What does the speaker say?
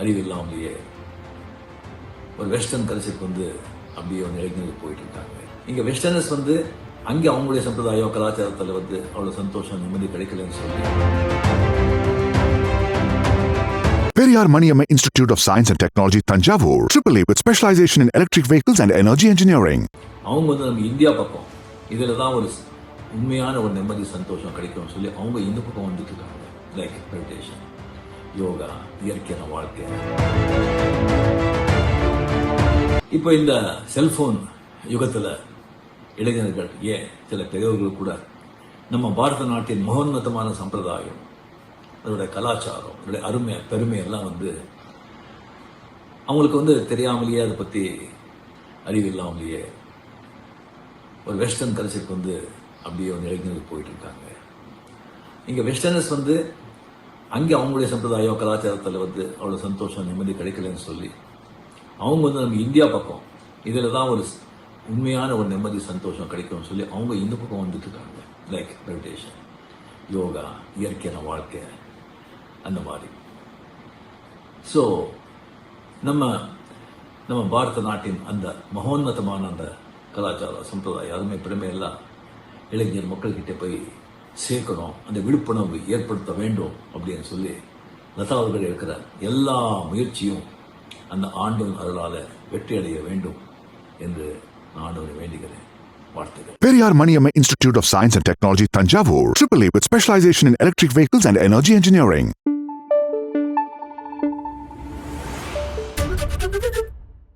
அறிவு இல்லாமலேயே ஒரு வெஸ்டர்ன் கல்ச்சருக்கு வந்து அப்படியே ஒரு இளைஞர்கள் போயிட்டு இருக்காங்க இங்கே வெஸ்டர்னர்ஸ் வந்து அங்கே அவங்களுடைய சம்பிரதாயம் கலாச்சாரத்தில் வந்து அவ்வளோ சந்தோஷம் நிம்மதி கிடைக்கலன்னு சொல்லி. Periyar Maniamma Institute of Science and Technology, Tanjavur, AAA with specialization in electric vehicles and energy engineering. அவங்க வந்து நம்ம இந்தியா பக்கம் இதில் தான் ஒரு உண்மையான ஒரு நிம்மதி சந்தோஷம் கிடைக்கும்னு சொல்லி அவங்க இந்த பக்கம் வந்துட்டு இருக்காங்க. லைக் மெடிடேஷன் யோகா இயற்கையான வாழ்க்கை. இப்போ இந்த செல்போன் யுகத்தில் இளைஞர்கள் ஏன் சில பெரியவர்கள் கூட நம்ம பாரத நாட்டின் மகோன்னதமான சம்பிரதாயம் அதோட கலாச்சாரம் அதோட அருமை பெருமை எல்லாம் வந்து அவங்களுக்கு வந்து தெரியாமலேயே அதை பற்றி அறிவு இல்லாமலேயே ஒரு வெஸ்டர்ன் கல்ச்சருக்கு வந்து அப்படியே ஒரு இளைஞர்கள் போயிட்டு இருக்காங்க. இங்கே வெஸ்டர்னர்ஸ் வந்து அங்கே அவங்களுடைய சம்பிரதாயம் கலாச்சாரத்தில் வந்து அவ்வளோ சந்தோஷம் நிம்மதி கிடைக்கலன்னு சொல்லி அவங்க வந்து நம்ம இந்தியா பக்கம் இதில் தான் ஒரு உண்மையான ஒரு நிம்மதி சந்தோஷம் கிடைக்கும்னு சொல்லி அவங்க இந்த பக்கம் வந்துட்டு இருக்காங்க லைக் மெடிடேஷன் யோகா இயற்கையான வாழ்க்கை அந்த மாதிரி. ஸோ நம்ம நம்ம பாரத நாட்டின் அந்த மகோன்னதமான அந்த கலாச்சார சம்பிரதாயம் அதுவுமே பெருமையெல்லாம் இளைஞர் மக்கள்கிட்ட போய் சேர்க்கணும் அந்த விழிப்புணர்வு ஏற்படுத்த வேண்டும் அப்படின்னு சொல்லி லதா அவர்கள் இருக்கிறார் எல்லா முயற்சியும் அந்த ஆண்டும் அருளால் வெற்றி அடைய வேண்டும் என்று நான் ஆண்டவரை வேண்டுகிறேன் Periyar Maniyamma Institute of Science and Technology, Tanjavur, AAA with specialization in electric vehicles and energy engineering.